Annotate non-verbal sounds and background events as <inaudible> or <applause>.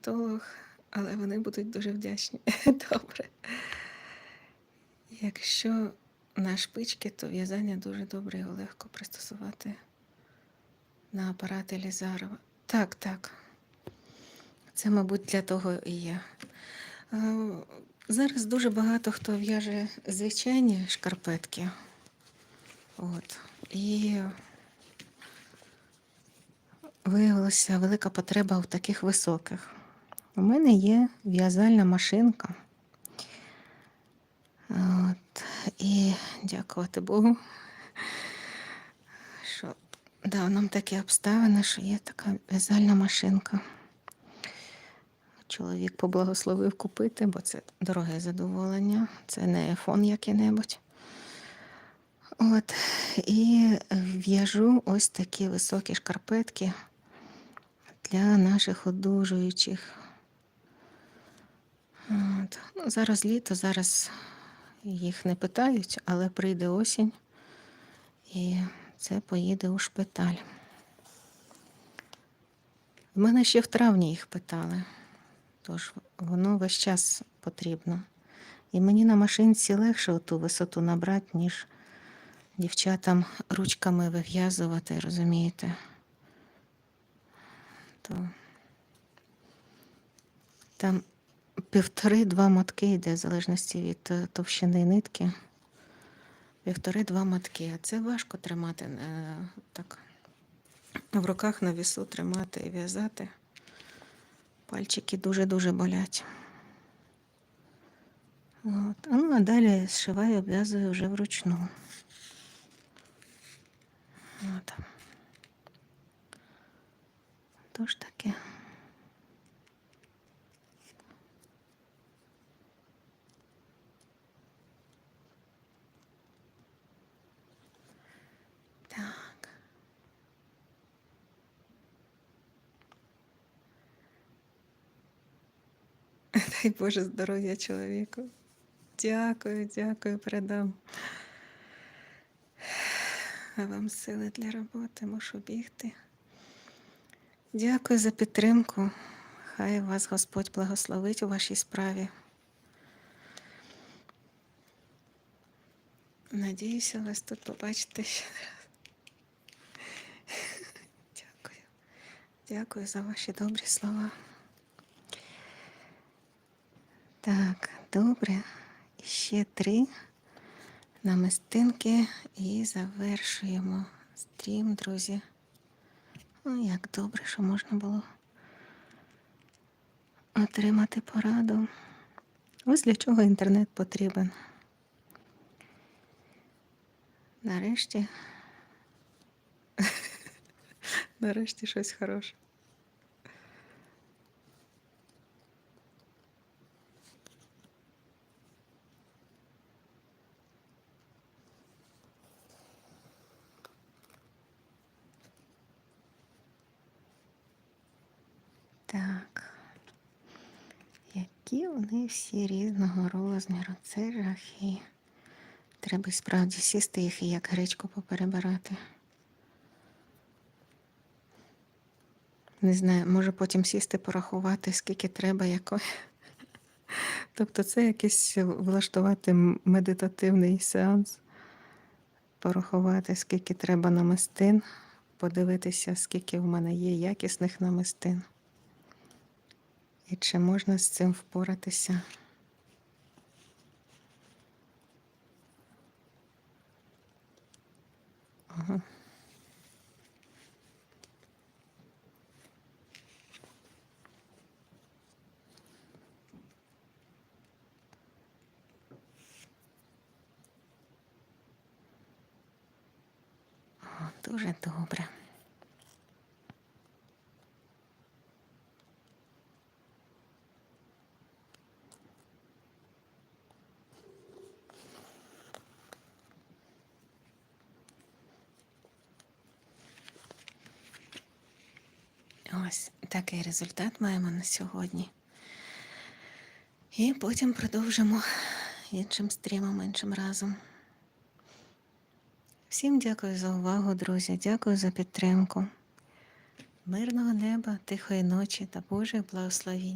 косметолог, але вони будуть дуже вдячні. <laughs> Добре. Якщо на шпички, то в'язання дуже добре його легко пристосувати на апарат Елізарова. Так, так. Це, мабуть, для того і є. Зараз дуже багато хто в'яже звичайні шкарпетки. От. І виявилася велика потреба в таких високих. У мене є в'язальна машинка. От. І дякувати Богу, що дав нам такі обставини, що є така в'язальна машинка. Чоловік поблагословив купити, бо це дороге задоволення, це не айфон який-небудь. От. І в'яжу ось такі високі шкарпетки для наших одужуючих. Ну, зараз літо, зараз їх не питають, але прийде осінь і це поїде у шпиталь. В мене ще в травні їх питали, тож воно весь час потрібно. І мені на машинці легше ту висоту набрати, ніж дівчатам ручками вив'язувати, розумієте? То там півтори-два мотки йде, в залежності від е, товщини нитки. Півтори-два мотки. А це важко тримати е, так. В руках на вісу тримати і в'язати. Пальчики дуже-дуже болять. От. Ну, а далі зшиваю, обв'язую вже вручну. От. Тож таке. Так. Дай Боже здоров'я чоловіку. Дякую, дякую, передам. А вам сили для роботи, мушу бігти. Дякую за підтримку. Хай вас Господь благословить у вашій справі. Надіюся, вас тут побачити ще раз. Дякую. Дякую за ваші добрі слова. Так, добре. І Ще три намистинки і завершуємо стрім, друзі. Ну, як добре, що можна було отримати пораду. Ось для чого інтернет потрібен. Нарешті. <laughs> Нарешті щось хороше. Так. Які вони всі різного розміру. Це жахи. Треба справді сісти їх і як гречку поперебирати. Не знаю, може потім сісти, порахувати, скільки треба, якої. Тобто це якийсь влаштувати медитативний сеанс, порахувати, скільки треба намистин, подивитися, скільки в мене є якісних намистин. І чи можна з цим впоратися? Ага. Дуже добре. Ось такий результат маємо на сьогодні. І потім продовжимо іншим стрімом, іншим разом. Всім дякую за увагу, друзі. Дякую за підтримку. Мирного неба, тихої ночі та Божої благословінь.